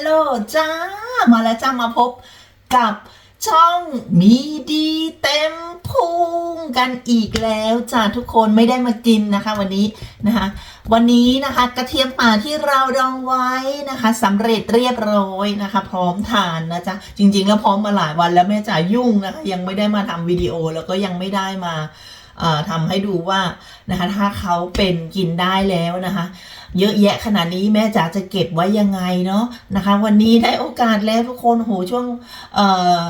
ลโลจ้า มาแล้วจ้ามาพบกับช่องมีดีเต็มพุงกันอีกแล้วจ้าทุกคนไม่ได้มากินนะคะ วันนี้นะคะ วันนี้นะคะกระเทียมป่าที่เราดองไว้นะคะสำเร็จเรียบร้อยนะคะ พร้อมทานนะจ๊ะจริง ๆ แล้วพร้อมมาหลายวันแล้วแม่จ๋ายุ่งนะคะ ยังไม่ได้มาทำวิดีโอแล้วก็ยังไม่ได้มา ทำให้ดูว่านะคะถ้าเขาเป็นกินได้แล้วนะคะเยอะแยะขนาดนี้แม่จ๋าจะเก็บไว้ยังไงเนาะนะคะ วันนี้ได้โอกาสแล้วทุกคนโหช่วงเอ่อ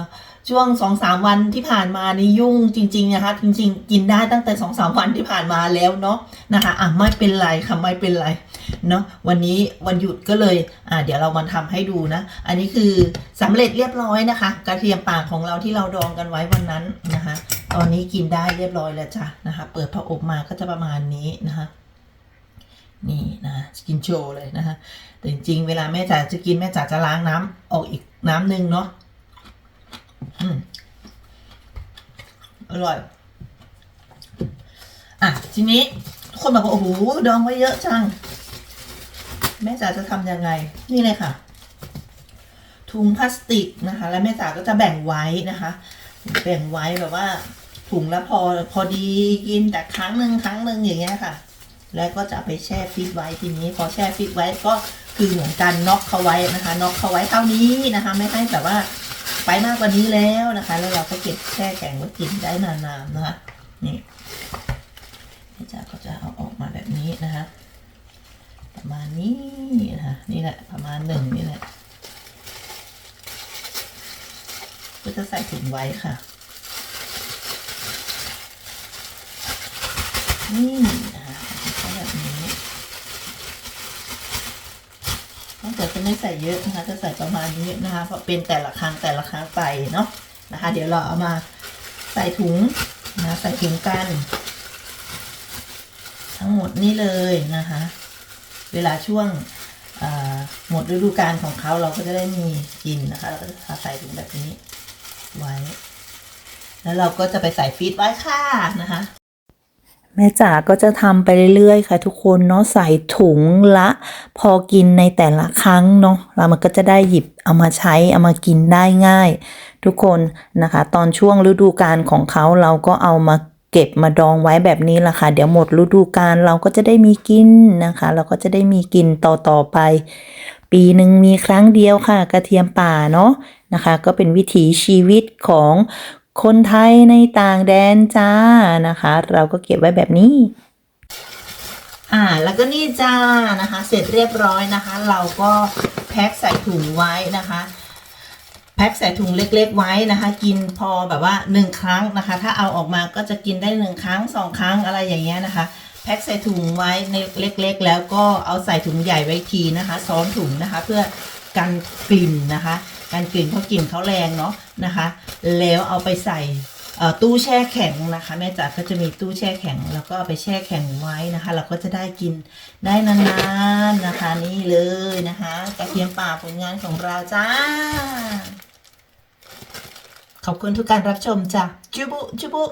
ช่วงสองสามวันที่ผ่านมานี่ยุ่งจริงๆนะคะจริง ๆ กินได้ตั้งแต่สองสามวันที่ผ่านมาแล้วเนาะนะคะอะไม่เป็นไรค่ะไม่เป็นไรเนาะวันนี้วันหยุดก็เลยอะเดี๋ยวเรามาทำให้ดูนะ อันนี้คือสำเร็จเรียบร้อยนะคะ กระเทียมป่าของเราที่เราดองกันไว้วันนั้นนะคะ ตอนนี้กินได้เรียบร้อยแล้วจ้ะนะคะ เปิดพออบมาก็จะประมาณนี้นะคะ นี่นะกินโชว์เลยนะคะแต่จริงๆเวลาแม่จ๋าจะกินแม่จ๋าจะล้างน้ำออกอีกน้ำหนึ่งเนาะอืมอร่อย อะ ทีนี้ทุกคนบอกว่าโอ้โหดองไว้เยอะจัง แม่จ๋าจะทำยังไง นี่เลยค่ะ ถุงพลาสติกนะคะ แล้วแม่จ๋าก็จะแบ่งไว้นะคะ แบ่งไว้แบบว่า ถุงละพอพอดีกินแต่ครั้งหนึ่งครั้งหนึ่งอย่างเงี้ยค่ะ แล้วก็จะไปแช่ฟิตไว้ทีนี้ พอแช่ฟิตไว้ก็คือเหมือนกันน็อกเขาไว้นะคะน็อกเขาไว้เท่านี้นะคะ ไม่ให้แบบว่าไปมากกว่านี้แล้วนะคะ แล้วเราก็เก็บแช่แข็งไว้กินได้นานๆนะคะนี่พี่จ๋าก็จะเอาออกมาแบบนี้นะคะ ประมาณนี้นะคะนี่แหละประมาณหนึ่งนี่แหละก็จะใส่ถุงไว้ค่ะ นี่นะคะก็แบบนี้ถ้าเกิดจะไม่ใส่เยอะนะคะ จะใส่ประมาณนี้นะคะ เพราะเป็นแต่ละครั้งแต่ละครั้งไปเนาะนะคะ เดี๋ยวเราเอามาใส่ถุงนะใส่ถุงกัน ทั้งหมดนี่เลยนะคะ เวลาช่วงหมดฤดูกาลของเขาเราก็จะได้มีกินนะคะเราก็จะใส่ถุงแบบนี้ไว้ แล้วเราก็จะไปใส่ฟีดไว้ค่ะนะคะ ม่จ๋าก็จะทำไปเรื่อยๆ ค่ะ ทุกคนเนาะใส่ถุงละ พอกินในแต่ละครั้งเนาะแล้วมันก็จะได้หยิบเอามาใช้เอามากินได้ง่าย ทุกคนนะคะ ตอนช่วงฤดูกาลของเขาเราก็เอามาเก็บมาดองไว้แบบนี้แหละค่ะ เดี๋ยวหมดฤดูกาลเราก็จะได้มีกินนะคะ เราก็จะได้มีกินต่อๆไป ปีหนึ่งมีครั้งเดียวค่ะ กระเทียมป่าเนาะนะคะ ก็เป็นวิถีชีวิตของ คนไทยในต่างแดนจ้านะคะ เราก็เก็บไว้แบบนี้ อ่าแล้วก็นี่จ้านะคะ เสร็จเรียบร้อยนะคะ เราก็แพ็คใส่ถุงไว้นะคะแพ็คใส่ถุงเล็ก ๆ ไว้นะคะ กินพอแบบว่าหนึ่งครั้งนะคะ ถ้าเอาออกมาก็จะกินได้หนึ่งครั้งสองครั้งอะไรอย่างเงี้ยนะคะ แพ็คใส่ถุงไว้ในเล็ก ๆ แล้วก็เอาใส่ถุงใหญ่ไว้ทีนะคะ ซ้อนถุงนะคะ เพื่อกันกลิ่นนะคะ การกลิ่นเพราะกลิ่นเขาแรงเนาะนะคะ แล้วเอาไปใส่ตู้แช่แข็งนะคะ แม่จ๋าก็จะมีตู้แช่แข็ง แล้วก็ไปแช่แข็งไว้นะคะ เราก็จะได้กินได้นานๆนะคะ นี่เลยนะคะกระเทียมป่าผลงานของเราจ้า ขอบคุณทุกการรับชมจ้ะจุบุจุบุ